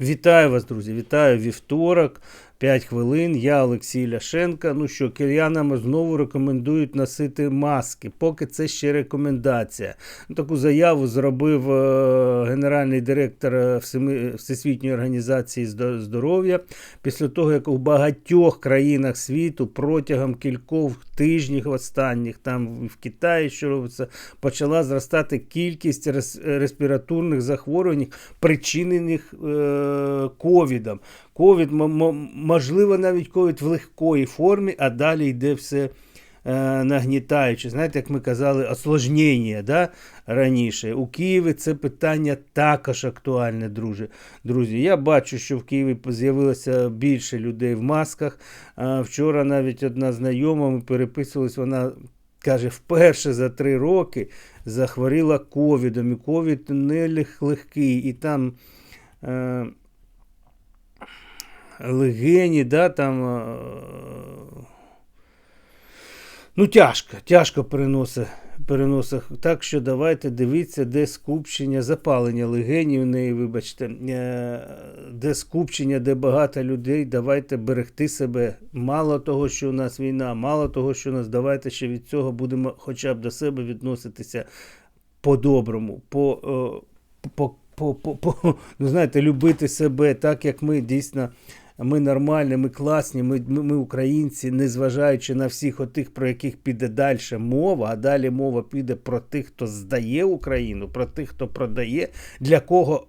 Вітаю вас, друзі! Вітаю вівторок, 5 хвилин. Я Олексій Ляшенка. Ну що, киянам знову рекомендують носити маски, поки це ще рекомендація. Ну, Таку заяву зробив е, генеральний директор е, Всесвітньої організації здо- здоров'я після того, як у багатьох країнах світу протягом кількох тижнів останніх, там в Китаї, що робиться, почала зростати кількість рес- респіраторних захворювань, причинених е, ковідом. Ковід, можливо, навіть ковід в легкої формі, а далі йде все е, нагнітаючи. Знаєте, як ми казали, осложнення да, раніше. У Києві це питання також актуальне, друзі. друзі. Я бачу, що в Києві з'явилося більше людей в масках. А вчора навіть одна знайома, ми переписувались, вона каже, вперше за три роки захворіла ковідом. І ковід не легкий. І там. Е, легені, да, там. е, Ну, тяжко, тяжко переносить. переносить. Так що давайте дивіться, де скупчення, запалення легенів неї, вибачте, е, де скупчення, де багато людей. Давайте берегти себе. Мало того, що у нас війна, мало того, що у нас, давайте ще від цього будемо хоча б до себе відноситися по-доброму, по, е, по, по, по, по, ну, знаєте, любити себе так, як ми дійсно. Ми нормальні, ми класні, ми, ми, ми українці, незважаючи на всіх отих, про яких піде далі мова, а далі мова піде про тих, хто здає Україну, про тих, хто продає, для кого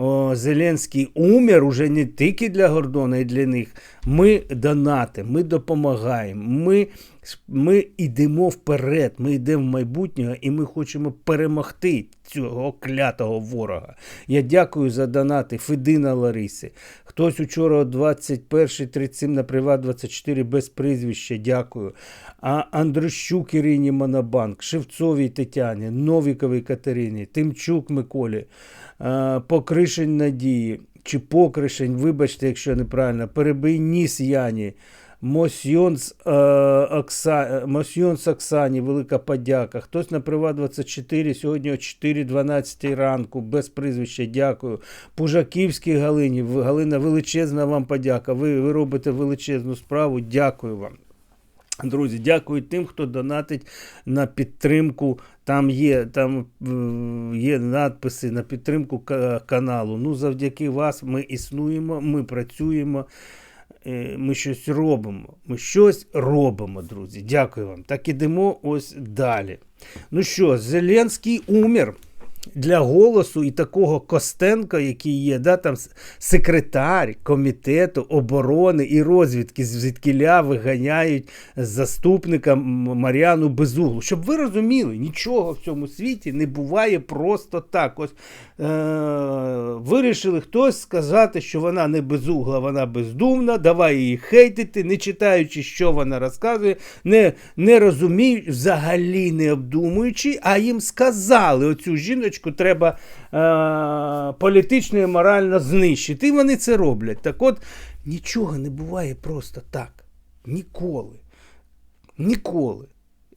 о, Зеленський умер уже не тільки для Гордона і для них. Ми донатимо, ми допомагаємо, ми, ми йдемо вперед, ми йдемо в майбутнє і ми хочемо перемогти цього клятого ворога. Я дякую за донати Федина Лариси. Хтось учора о 21.37 на Приват 24 без прізвища, дякую. А Андрущук Ірині Монобанк, Шевцовій Тетяні, Новіковій Катерині, Тимчук Миколі, Покришень Надії, чи Покришень, вибачте, якщо неправильно, Перебий Ніс Яні. Мосьйонс, е, Окса... Мосьйонс Оксані, велика подяка. Хтось на Приват 24 сьогодні о 4.12 ранку, без прізвища, дякую. Пужаківській Галині, Галина, величезна вам подяка. Ви, ви робите величезну справу. Дякую вам. Друзі, дякую тим, хто донатить на підтримку. Там є, там е, є надписи на підтримку каналу. Ну, завдяки вас ми існуємо, ми працюємо, е, ми щось робимо. Ми щось робимо, друзі. Дякую вам. Так ідемо ось далі. Ну що, Зеленський умер. Для голосу і такого Костенка, який є, да, там секретар комітету оборони і розвідки звідкіля виганяють заступника М- Мар'яну Безуглу. Щоб ви розуміли, нічого в цьому світі не буває просто так. Ось е- вирішили хтось сказати, що вона не безугла, вона бездумна. Давай її хейтити, не читаючи, що вона розказує, не, не розуміють, взагалі не обдумуючи, а їм сказали, оцю жіночку треба е- політично і морально знищити. І вони це роблять. Так от нічого не буває просто так. Ніколи. Ніколи.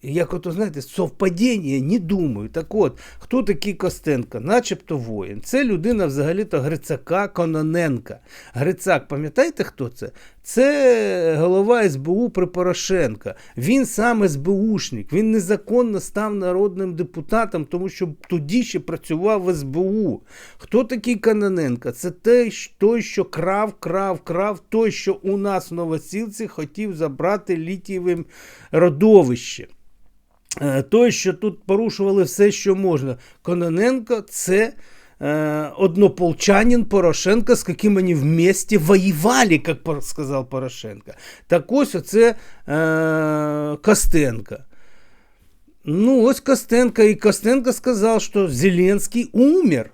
Як ото, знаєте, совпадіння, не думаю. Так от, хто такий Костенко? Начебто воїн. Це людина взагалі-то Грицака Кононенка. Грицак, пам'ятаєте, хто це? Це голова СБУ при Порошенка. Він сам СБУшник. Він незаконно став народним депутатом, тому що тоді ще працював в СБУ. Хто такий Кононенко? Це той, що крав, крав, крав, той, що у нас в Новосілці хотів забрати літієвим родовище. Е, Той, що тут порушували все, що можна. Кононенко це э, однополчанин Порошенко, з яким вони вместе воювали, як сказав Порошенко. Так ось оце е, Костенко. Ну, ось Костенко. І Костенко сказав, що Зеленський умер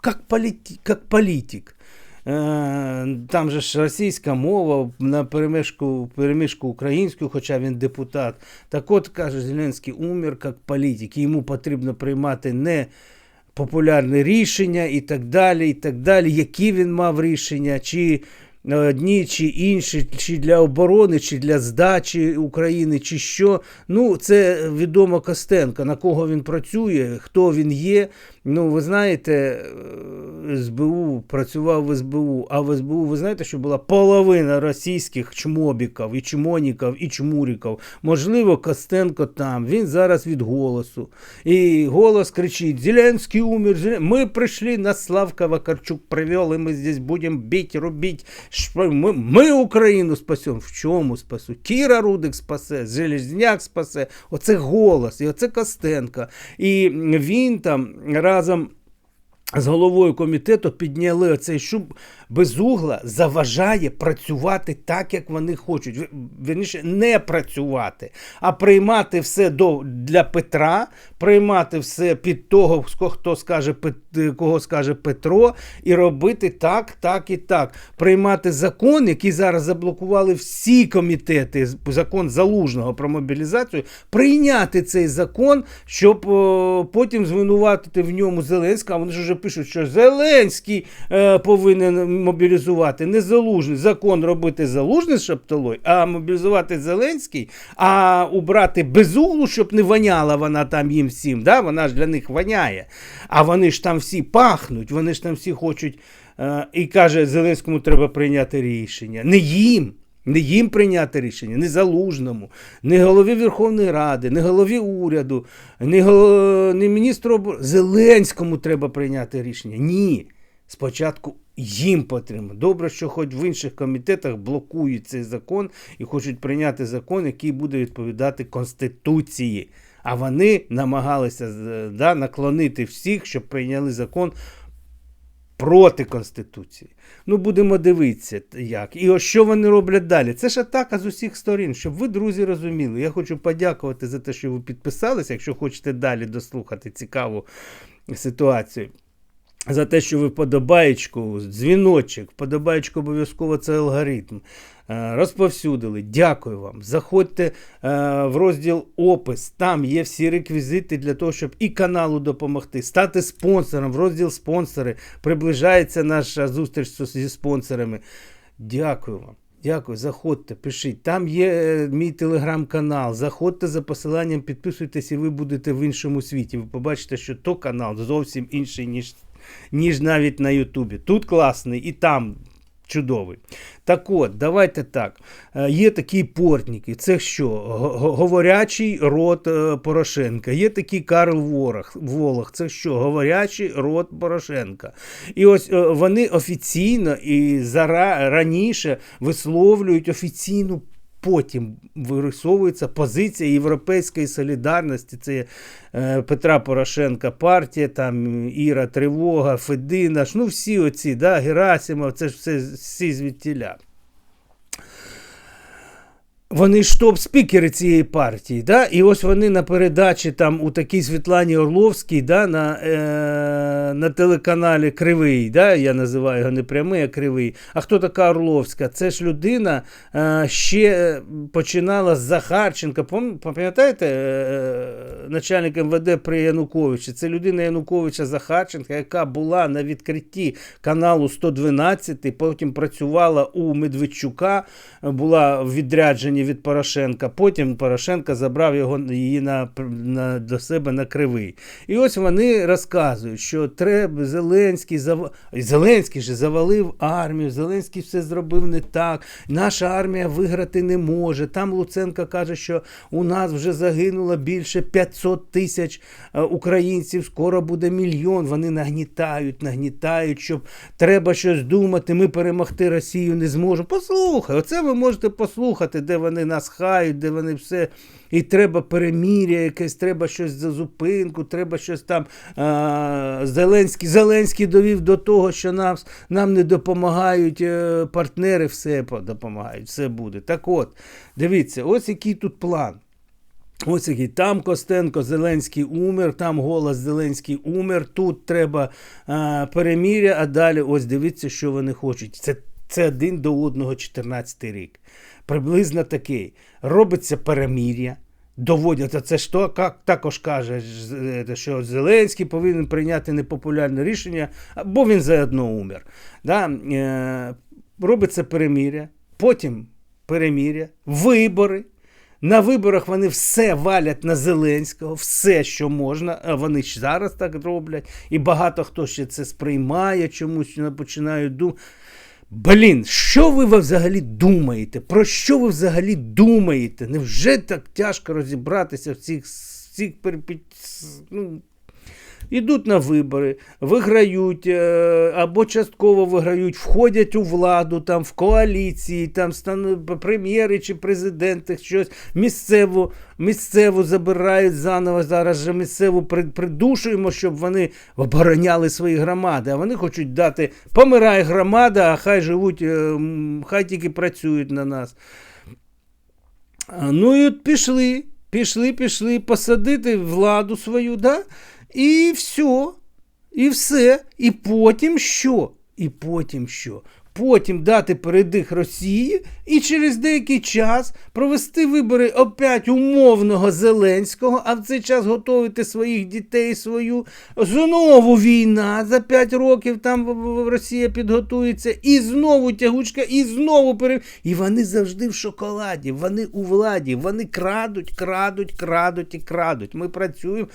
как політик. Е, Там же ж російська мова на перемішку, перемішку українську, хоча він депутат. Так от каже, Зеленський умер як політик. і Йому потрібно приймати не популярне рішення і так далі, і так далі. Які він мав рішення, чи одні чи інші, чи для оборони, чи для здачі України, чи що. Ну, це відомо Костенко, на кого він працює, хто він є. Ну, ви знаєте, е, СБУ працював в СБУ, а в СБУ ви знаєте, що була половина російських чмобіків, і чмоніків, і чмуріків. Можливо, Костенко там. Він зараз від голосу. І голос кричить: Зеленський умер, Зелен... ми прийшли на Славка Вакарчук привел, і ми здесь будемо бити, робити. Ми, ми Україну спасемо. В чому спасу? Кіра Рудик спасе, Железняк спасе. Оце голос, і оце Костенко. І він там lazım З головою комітету підняли оцей шуб без угла заважає працювати так, як вони хочуть. Вірніше, не працювати, а приймати все до, для Петра, приймати все під того, хто скаже кого скаже Петро, і робити так, так і так. Приймати закон, який зараз заблокували всі комітети, закон залужного про мобілізацію, прийняти цей закон, щоб о, потім звинуватити в ньому Зеленського. А вони ж вже пишуть, що Зеленський е, повинен мобілізувати не залужний закон робити залужний з шапталой, а мобілізувати Зеленський, а убрати безуглу, щоб не воняла вона там їм всім. Да? Вона ж для них воняє. А вони ж там всі пахнуть, вони ж там всі хочуть. Е, і каже, Зеленському треба прийняти рішення. Не їм. Не їм прийняти рішення, не залужному, не голові Верховної Ради, не голові уряду, не, голов... не міністру. Зеленському треба прийняти рішення. Ні. Спочатку їм потрібно. Добре, що хоч в інших комітетах блокують цей закон і хочуть прийняти закон, який буде відповідати Конституції. А вони намагалися да, наклонити всіх, щоб прийняли закон проти Конституції. Ну, будемо дивитися, як. І що вони роблять далі. Це ж атака з усіх сторін, щоб ви, друзі, розуміли. Я хочу подякувати за те, що ви підписалися, якщо хочете далі дослухати цікаву ситуацію. За те, що ви подобаєчку, дзвіночок, подобаєчку обов'язково це алгоритм. Е, розповсюдили. Дякую вам. Заходьте е, в розділ опис. Там є всі реквізити для того, щоб і каналу допомогти, стати спонсором. В розділ спонсори. Приближається наша зустріч зі спонсорами. Дякую вам. Дякую, заходьте, пишіть. Там є е, мій телеграм-канал. Заходьте за посиланням, підписуйтесь, і ви будете в іншому світі. Ви побачите, що то канал зовсім інший, ніж ніж навіть на Ютубі. Тут класний і там чудовий. Так от, давайте так. Е, є такі портники. Це що? Говорячий рот е, Порошенка. Є такий Карл Ворох, Волох. Це що? Говорячий рот Порошенка. І ось е, вони офіційно і зара, раніше висловлюють офіційну потім вирисовується позиція Європейської солідарності. Це е, Петра Порошенка партія, там Іра Тривога, Федина, ну всі оці, да, Герасимов, це ж все всі звідтіля. Вони ж топ-спікери цієї партії. да? І ось вони на передачі там у такій Світлані Орловській да, на е, на телеканалі Кривий. да? Я називаю його не прямий, а кривий. А хто така Орловська? Це ж людина е, ще починала з Захарченка. Пам'ятаєте, е, начальник МВД при Януковичі? Це людина Януковича Захарченка, яка була на відкритті каналу 112, потім працювала у Медведчука, була в відрядженні від Порошенка. Потім Порошенко забрав його її на, на, до себе на кривий. І ось вони розказують, що треба Зеленський зав... Зеленський же завалив армію, Зеленський все зробив не так. Наша армія виграти не може. Там Луценко каже, що у нас вже загинуло більше 500 тисяч е, українців, скоро буде мільйон. Вони нагнітають, нагнітають, щоб треба щось думати. Ми перемогти Росію не зможемо. Послухай, оце ви можете послухати, де вони нас хають, де вони все. І треба перемір'я, якесь, треба щось за зупинку, треба щось там. А, Зеленський Зеленський довів до того, що нам нам не допомагають е, партнери, все допомагають, все буде. Так от, дивіться, ось який тут план. Ось який там Костенко, Зеленський умер, там голос Зеленський умер, тут треба а, переміря, а далі ось дивіться, що вони хочуть. Це це один до одного 14 рік приблизно такий. Робиться перемір'я, доводять, це ж то, як також каже, що Зеленський повинен прийняти непопулярне рішення, бо він заодно умер. Да? Е, робиться переміря, потім переміря, вибори. На виборах вони все валять на Зеленського, все, що можна, вони ж зараз так роблять. І багато хто ще це сприймає чомусь, починають думати. Блін, що ви взагалі думаєте? Про що ви взагалі думаєте? Невже так тяжко розібратися в цих, цих перепі... ну, Ідуть на вибори, виграють е, або частково виграють, входять у владу, там в коаліції, там прем'єри чи президенти, щось місцеву, місцеву забирають заново. Зараз же місцеву придушуємо, щоб вони обороняли свої громади. А вони хочуть дати помирає громада, а хай живуть, е, хай тільки працюють на нас. Ну і от пішли, пішли, пішли посадити владу свою, да? І все. І все. І потім що? І потім що? Потім дати передих Росії і через деякий час провести вибори опять умовного Зеленського, а в цей час готувати своїх дітей, свою знову війна за 5 років там Росія підготується, і знову тягучка, і знову пере... І вони завжди в шоколаді, вони у владі, вони крадуть, крадуть, крадуть і крадуть. Ми працюємо.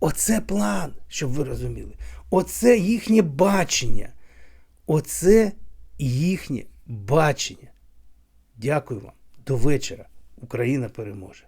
Оце план, щоб ви розуміли. Оце їхнє бачення. Оце їхнє бачення. Дякую вам. До вечора. Україна переможе.